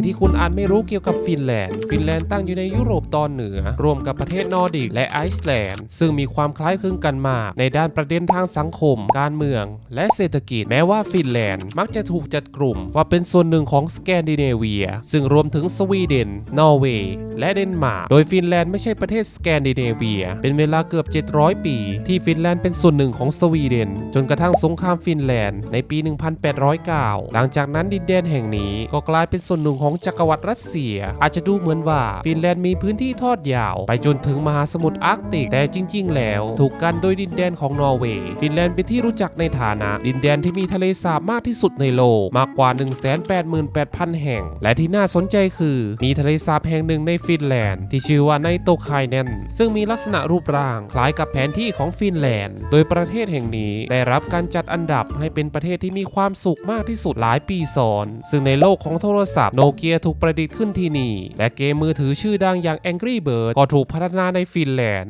งที่คุณอาจไม่รู้เกี่ยวกับฟินแลนด์ ฟินแลนด์ตั้งอยู่ในยุโรปตอนเหนือ รวมกับประเทศนอร์ดิกและไอซ์แลนด์ ซึ่งมีความคล้ายคลึงกันมาก ในด้านประเด็นทางสังคม การเมือง และเศรษฐกิจ แม้ว่าฟินแลนด์ มักจะถูกจัดกลุ่มว่าเป็นส่วนหนึ่งของสแกนดิเนเวีย ซึ่งรวมถึงสวีเดน นอร์เวย์ และเดนมาร์ก โดยฟินแลนด์ไม่ใช่ประเทศสแกนดิเนเวีย เป็นเวลาเกือบ 700 ปี ที่ฟินแลนด์เป็นส่วนหนึ่งของสวีเดน จนกระทั่งสงครามฟินแลนด์ในปี 1809 หลังจากนั้นดินแดนแห่งนี้ก็กลายเป็นส่วนหนึ่งของจักรวรรดิรัสเซีย อาจจะดูเหมือนว่าฟินแลนด์มีพื้นที่ทอดยาว ไปจนถึงมหาสมุทรอาร์กติก แต่จริง ๆ แล้ว ถูกกันโดยดินแดนของนอร์เวย์ ฟินแลนด์เป็นที่รู้จักในฐานะ ดินแดนที่มีทะเลสาบมากที่สุดในโลกมากกว่า 188,000 แห่ง และที่น่าสนใจคือ มีทะเลสาบแห่งหนึ่งในฟินแลนด์ที่ชื่อว่าไนโตไคเนนซึ่งมีลักษณะรูปร่างคล้ายกับแผนที่ของฟินแลนด์ โดยประเทศแห่งนี้ได้รับการจัดอันดับให้เป็นประเทศที่มีความสุขมากที่สุดหลายปีซ้อน ซึ่งในโลกของโทรศัพท์โนเกียร์ถูกประดิษฐ์ขึ้นที่นี่ และเกมมือถือชื่อดังอย่าง Angry Birds ก็ถูกพัฒนาในฟินแลนด์